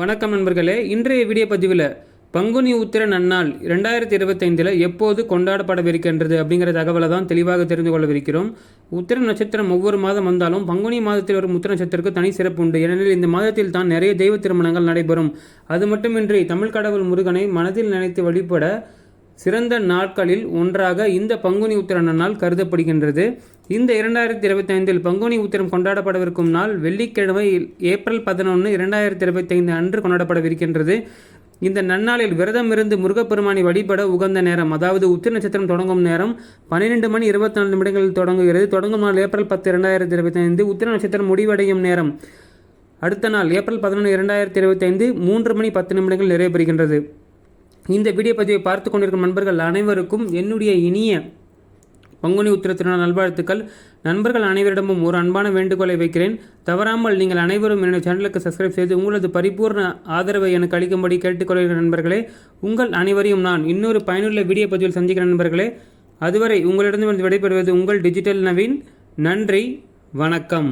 வணக்கம் நண்பர்களே இன்றைய வீடியோ பதிவில் பங்குனி உத்திர நன்னாள் ரெண்டாயிரத்தி இருபத்தைந்தில் எப்போது கொண்டாடப்படவிருக்கின்றது அப்படிங்கிற தகவலை தான் தெளிவாக தெரிந்து கொள்ளவிருக்கிறோம். உத்திர நட்சத்திரம் ஒவ்வொரு மாதம் வந்தாலும் பங்குனி மாதத்தில் வரும் உத்திர நட்சத்திரத்துக்கு தனி சிறப்பு உண்டு. ஏனெனில் இந்த மாதத்தில் தான் நிறைய தெய்வ திருமணங்கள் நடைபெறும். அது மட்டுமின்றி தமிழ் கடவுள் முருகனை மனதில் நினைத்து வழிபட சிறந்த நாட்களில் ஒன்றாக இந்த பங்குனி உத்திர நாள் கருதப்படுகின்றது. இந்த இரண்டாயிரத்தி இருபத்தி ஐந்தில் பங்குனி உத்திரம் கொண்டாடப்படவிருக்கும் நாள் வெள்ளிக்கிழமை ஏப்ரல் பதினொன்று இரண்டாயிரத்தி இருபத்தி ஐந்து அன்று கொண்டாடப்படவிருக்கின்றது. இந்த நன்னாளில் விரதம் இருந்து முருகப்பெருமானை வழிபட உகந்த நேரம் அதாவது உத்திர நட்சத்திரம் தொடங்கும் நேரம் பன்னிரெண்டு மணி இருபத்தி நாலு நிமிடங்களில் தொடங்குகிறது. தொடங்கும் நாள் ஏப்ரல் பத்து இரண்டாயிரத்தி இருபத்தி ஐந்து உத்திர நட்சத்திரம் முடிவடையும் நேரம். அடுத்த நாள் ஏப்ரல் பதினொன்று இரண்டாயிரத்தி இருபத்தைந்து மூன்று மணி பத்து நிமிடங்கள் நிறைவு இந்த வீடியோ பதிவை பார்த்து கொண்டிருக்கும் நண்பர்கள் அனைவருக்கும் என்னுடைய இனிய பங்குனி உத்திர திருநாள் நல்வாழ்த்துக்கள். நண்பர்கள் அனைவரிடமும் ஒரு அன்பான வேண்டுகோளை வைக்கிறேன். தவறாமல் நீங்கள் அனைவரும் என்னுடைய சேனலுக்கு சப்ஸ்கிரைப் செய்து உங்களது பரிபூர்ண ஆதரவை எனக்கு அளிக்கும்படி கேட்டுக்கொள்கிற நண்பர்களே. உங்கள் அனைவரையும் நான் இன்னொரு பயனுள்ள வீடியோ பதிவில் சந்திக்கிற நண்பர்களே. அதுவரை உங்களிடமிருந்து விடைபெறுவது உங்கள் டிஜிட்டல் நவீன். நன்றி வணக்கம்.